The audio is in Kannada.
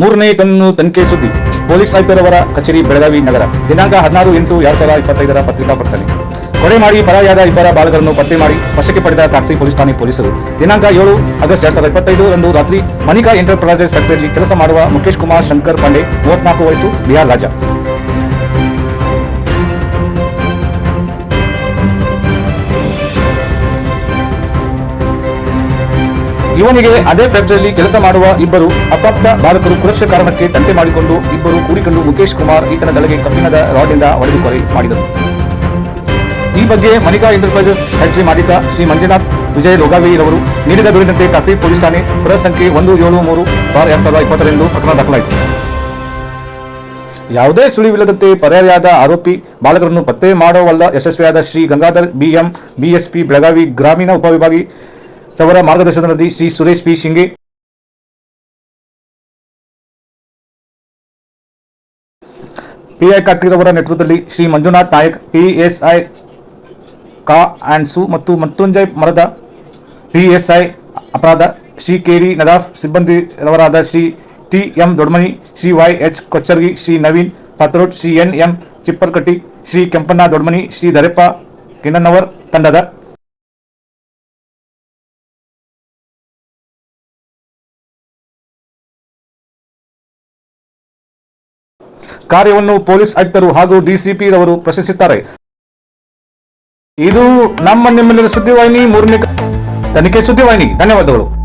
ಮೂರನೇ ಕಣ್ಣು ತನಿಖೆ ಸುದ್ದಿ. ಪೊಲೀಸ್ ಆಯುಕ್ತರವರ ಕಚೇರಿ, ಬೆಳಗಾವಿ ನಗರ. ದಿನಾಂಕ ಹದಿನಾರು ಎಂಟು ಎರಡ್ ಸಾವಿರದ ಇಪ್ಪತ್ತೈದರ ಪತ್ರಿಕಾ ಪ್ರಕಟಣೆ ಕೊಲೆ ಮಾಡಿ ಪರಾರಿಯಾದ ಇಬ್ಬರ ಬಾಲಕರನ್ನು ಪತ್ತೆ ಮಾಡಿ ವಶಕ್ಕೆ ಪಡೆದ ಕಾರ್ತಿ ಪೊಲೀಸ್ ಠಾಣೆ ಪೊಲೀಸರು. ದಿನಾಂಕ ಏಳು ಆಗಸ್ಟ್ ಎರಡ್ ಸಾವಿರದ ಇಪ್ಪತ್ತೈದು ರಂದು ರಾತ್ರಿ ಮನಿಕಾ ಎಂಟರ್ಪ್ರೈಸಸ್ ಫ್ಯಾಕ್ಟರಿಯಲ್ಲಿ ಕೆಲಸ ಮಾಡುವ ಮುಖೇಶ್ ಕುಮಾರ್ ಶಂಕರ್ ಪಾಂಡೆ, ಮೂವತ್ನಾಲ್ಕು ವಯಸ್ಸು, ಬಿಹಾರ್ ರಾಜ. ಇವನಿಗೆ ಅದೇ ಫ್ಯಾಕ್ಟರಿಯಲ್ಲಿ ಕೆಲಸ ಮಾಡುವ ಇಬ್ಬರು ಅಪ್ರಾಪ್ತ ಬಾಲಕರು ಕುರಕ್ಷ ಕಾರಣಕ್ಕೆ ತಂಟೆ ಮಾಡಿಕೊಂಡು ಇಬ್ಬರು ಕೂಡಿಕೊಂಡು ಮುಖೇಶ್ ಕುಮಾರ್ ಈತನ ತಲೆಗೆ ಕಬ್ಬಿಣದ ರಾಡ್ನಿಂದ ಹೊಡೆದು ಕೊಲೆ ಮಾಡಿದರು. ಈ ಬಗ್ಗೆ ಮನಿಕಾ ಎಂಟರ್ಪ್ರೈಸಸ್ ಫ್ಯಾಕ್ಟರಿ ಮಾಲೀಕ ಶ್ರೀ ಮಂಜುನಾಥ್ ವಿಜಯ್ ಲೋಗಾವಿರವರು ನೀಡಿದ ದೂರಿನಂತೆ ಕಾಪಿ ಪೊಲೀಸ್ ಠಾಣೆ ಪುರ ಸಂಖ್ಯೆ ಒಂದು ಏಳು ಮೂರು ಬಾರ್ ಎರಡ್ ಸಾವಿರದ ಇಪ್ಪತ್ತರಂದು ಪ್ರಕರಣ ದಾಖಲಾಯಿತು. ಯಾವುದೇ ಸುಳಿವಿಲ್ಲದಂತೆ ಪರಾರಿಯಾದ ಆರೋಪಿ ಬಾಲಕರನ್ನು ಪತ್ತೆ ಮಾಡುವಲ್ಲ ಯಶಸ್ವಿಯಾದ ಶ್ರೀ ಗಂಗಾಧರ್ ಬಿಎಂ, ಬಿಎಸ್ಪಿ ಬೆಳಗಾವಿ ಗ್ರಾಮೀಣ ಉಪವಿಭಾಗಿ ರವರ ಮಾರ್ಗದರ್ಶನದಲ್ಲಿ ಶ್ರೀ ಸುರೇಶ್ ಪಿ. ಶಿಂಗೆ. ಪಿಐ ಕಾಕಿರವರ ನೇತೃತ್ವದಲ್ಲಿ ಶ್ರೀ ಮಂಜುನಾಥ್ ನಾಯಕ್ ಪಿಎಸ್ಐ ಕಾ. ಆ್ಯಂಡ್ ಸು ಮತ್ತು ಮೃತ್ಯುಂಜಯ್ ಮರದ ಪಿಎಸ್ಐ ಅಪರಾಧ Shri K. D. Nadaf ಸಿಬ್ಬಂದಿರವರಾದ Shri T. M. Dodmani, Shri Y. H. Kochargi, Shri Naveen Patrod Shri N. M. Chipparkatti, Shri Kempanna Dodmani, Shri Dareppa, Kinnannavar ತಂಡದ ಕಾರ್ಯವನ್ನು ಪೊಲೀಸ್ ಆಯುಕ್ತರು ಹಾಗೂ ಡಿಸಿಪಿ ರವರು ಪ್ರಶ್ನಿಸುತ್ತಾರೆ ಇದು ನಮ್ಮ ನಿಮ್ಮೆಲ್ಲರ ಸುದ್ದಿವಾಹಿನಿ. ಮೂರನೇ ತನಿಖೆ ಸುದ್ದಿವಾಹಿನಿ. ಧನ್ಯವಾದಗಳು.